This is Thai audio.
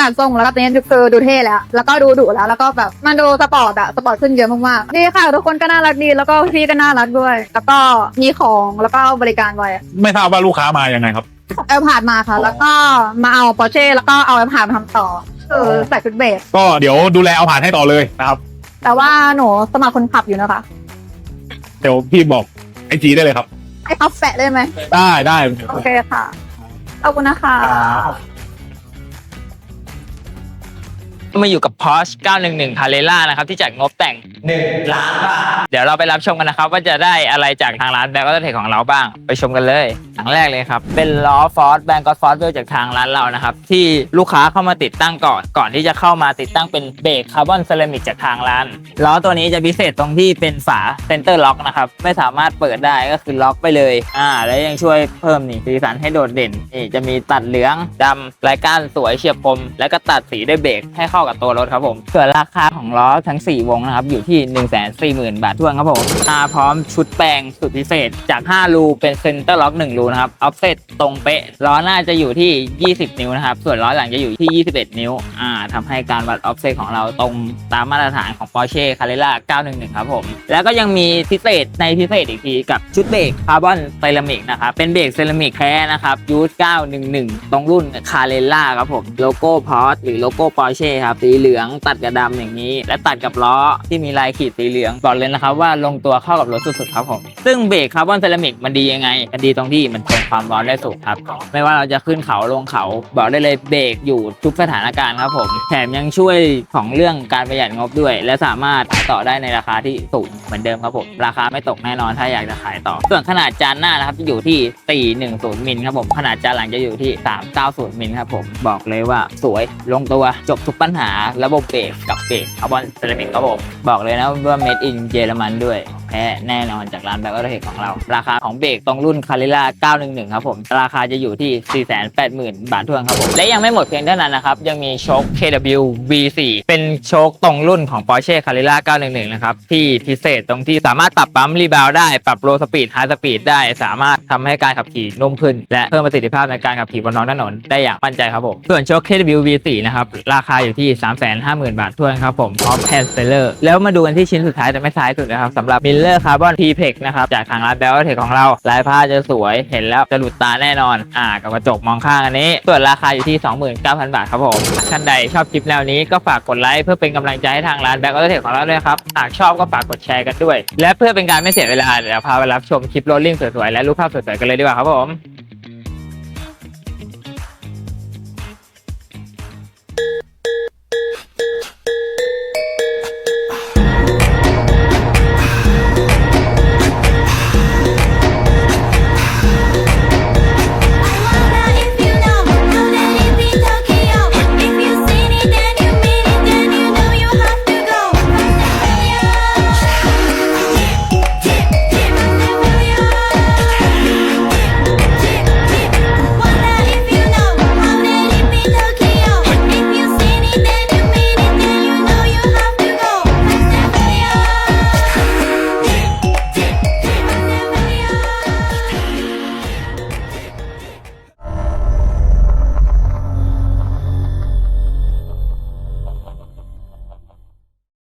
จากทรงแล้วก็ตอนนี้คือดูเท่แล้ว แล้วก็ดูดุแล้ว แล้วก็แบบมันดูสปอร์ตอะสปอร์ตขึ้นเยอะมากๆดีค่ะ ทุกคนก็น่ารักดี แล้วก็พี่ก็น่ารักด้วย แล้วก็มีของแล้วก็บริการไว้ไม่ทราบว่าลูกค้ามายังไงครับเอาผ่านมาค่ะ แล้วก็มาเอาปอร์เช่แล้วก็เอาเอาผ่านมาทำต่อคือใส่ชุดเบสก็เดี๋ยวดูแลเอาผ่านให้ต่อเลยนะครับ แต่ว่าหนูสมัครคนขับอยู่นะคะเดี๋ยวพี่บอกไอจีได้เลยครับให้เขาแปะได้ไหมได้ได้โอเคค่ะขอบคุณนะคะ มาอยู่กับ Porsche 911 Carrera นะครับ ที่จัดงบแต่ง 1 ล้านบาท เดี๋ยวเราไปรับชมกันนะครับ ว่าจะได้อะไรจากทางร้านแบงก์ก็เทคของเราบ้าง ไปชมกันเลยอย่างแรกเลยครับ เป็นล้อฟอร์ดแบงก์ก็ฟอร์ดเวลจากทางร้านเรานะครับ ที่ลูกค้าเข้ามาติดตั้งก่อน ก่อนที่จะเข้ามาติดตั้งเป็นเบรกคาร์บอนเซรามิกจากทางร้านล้อตัวนี้จะพิเศษตรงที่เป็นฝาเซนเตอร์ล็อกนะครับไม่สามารถเปิดได้ก็คือล็อกไปเลยอ่าแล้วยังช่วยเพิ่มนี่สีสันให้โดดเด่นนี่จะมีตัดเหลืองดำลายก้านสวยเฉียบคมแล้วก็ตัดสีด้วยเบรกให้เข้ากับตัวรถครับผมส่วนราคาของล้อทั้ง 4 วงนะครับอยู่ที่ 1 4 0 0 0 0 บาททวนครับผมมาพร้อมชุดแปลงสุดพิเศษจาก 5 รูเป็นเซนเตอร์ล็อก 1 รูนะครับออฟเซตตรงเป๊ะล้อหน้าจะอยู่ที่ 20 นิ้วนะครับ ส่วนล้อหลังจะอยู่ที่ 21 นิ้วอ่าทำให้การวัดออฟเซตของเราตรงตามมาตรฐานของ Porsche Carrera 911 ครับผม แล้วก็ยังมีพิเศษในพิเศษอีกทีกับชุดเบรกคาร์บอนเซรามิกนะครับเป็นเบรกเซรามิกแท้นะครับยูส911 ตรงรุ่น Carrera ครับผมโลโก้พอร์หรือโลโก้ Porsche ครับสีเหลืองตัดกับดำอย่างนี้ และตัดกับล้อที่มีลายขีดสีเหลืองบอกเลยนะครับว่าลงตัวเข้ากับรถสุดๆครับผมซึ่งเบรกคาร์บอนเซรามิกมันดียังไง มันดีตรงที่มันทนความร้อนได้สูงครับ ไม่ว่าเราจะขึ้นเขาลงเขา บอกได้เลยเบรกอยู่ทุกสถานการณ์ครับผมแถมยังช่วยของเรื่องการประหยัดงบด้วย และสามารถขายต่อได้ในราคาที่สูงเหมือนเดิมครับผมราคาไม่ตกแน่นอนถ้าอยากจะขายต่อ ส่วนขนาดจานหน้านะครับจะอยู่ที่ 410 มิลครับผมขนาดจานหลังจะอยู่ที่ 390 มิลครับผมบอกเลยว่าสวยลงตัวจบทุกปัญหาระบบเบรกกับ เบรกคาร์บอนเซรามิกครับผมบอกเลยนะว่าเม็ดอินเยอรมันด้วย แท้แน่นอนจากร้านแบล็กออโตเทคของเรา ราคาของเบรกตรงรุ่น c a r r e r a 911 ครับผม ราคาจะอยู่ที่ 480,000 บาททวนครับผม และยังไม่หมดเพียงเท่านั้นนะครับ ยังมีโชค KW V4 เป็นโชคตรงรุ่นของ Porsche Carrera 911 นะครับ ที่พิเศษตรงที่สามารถปรับปั๊มรีบาวได้ ปรับโลสปีดไฮสปีดได้ สามารถทำให้การขับขี่นุ่มขึ้น และเพิ่มประสิทธิภาพในการขับขี่บนท้องถนนได้อย่างมั่นใจครับผม ส่วนโชค KW V4 นะครับ ราคาอยู่ที่ 350,000 บาททวนครับผมพร้อมแพนเซเลอร์แล้วมาดูกันที่ชิ้นสุดท้ายแต่ไม่ท้ายสุดนะครับสำหรับ Miller Carbon p p e x นะครับ จากทางร้าน b e l t e c h ของเราลายผ้าจะสวยเห็นแล้วจะหลุดตาแน่นอน อ่ากับกระจกมองข้างอันนี้ ส่วนราคาอยู่ที่ 29,000 บาทครับผมท่านใดชอบคลิปแนวนี้ก็ฝากกดไลค์เพื่อเป็นกำลังใจให้ทางร้าน b e l t e c h ของเราด้วยครับ หากชอบก็ฝากกดแชร์กันด้วย และเพื่อเป็นการไม่เสียเวลาเดี๋ยวพาไปรับชมคลิปโรลลิ่งสวยๆและรูปภาพสวยๆกันเลยดีกว่าครับผม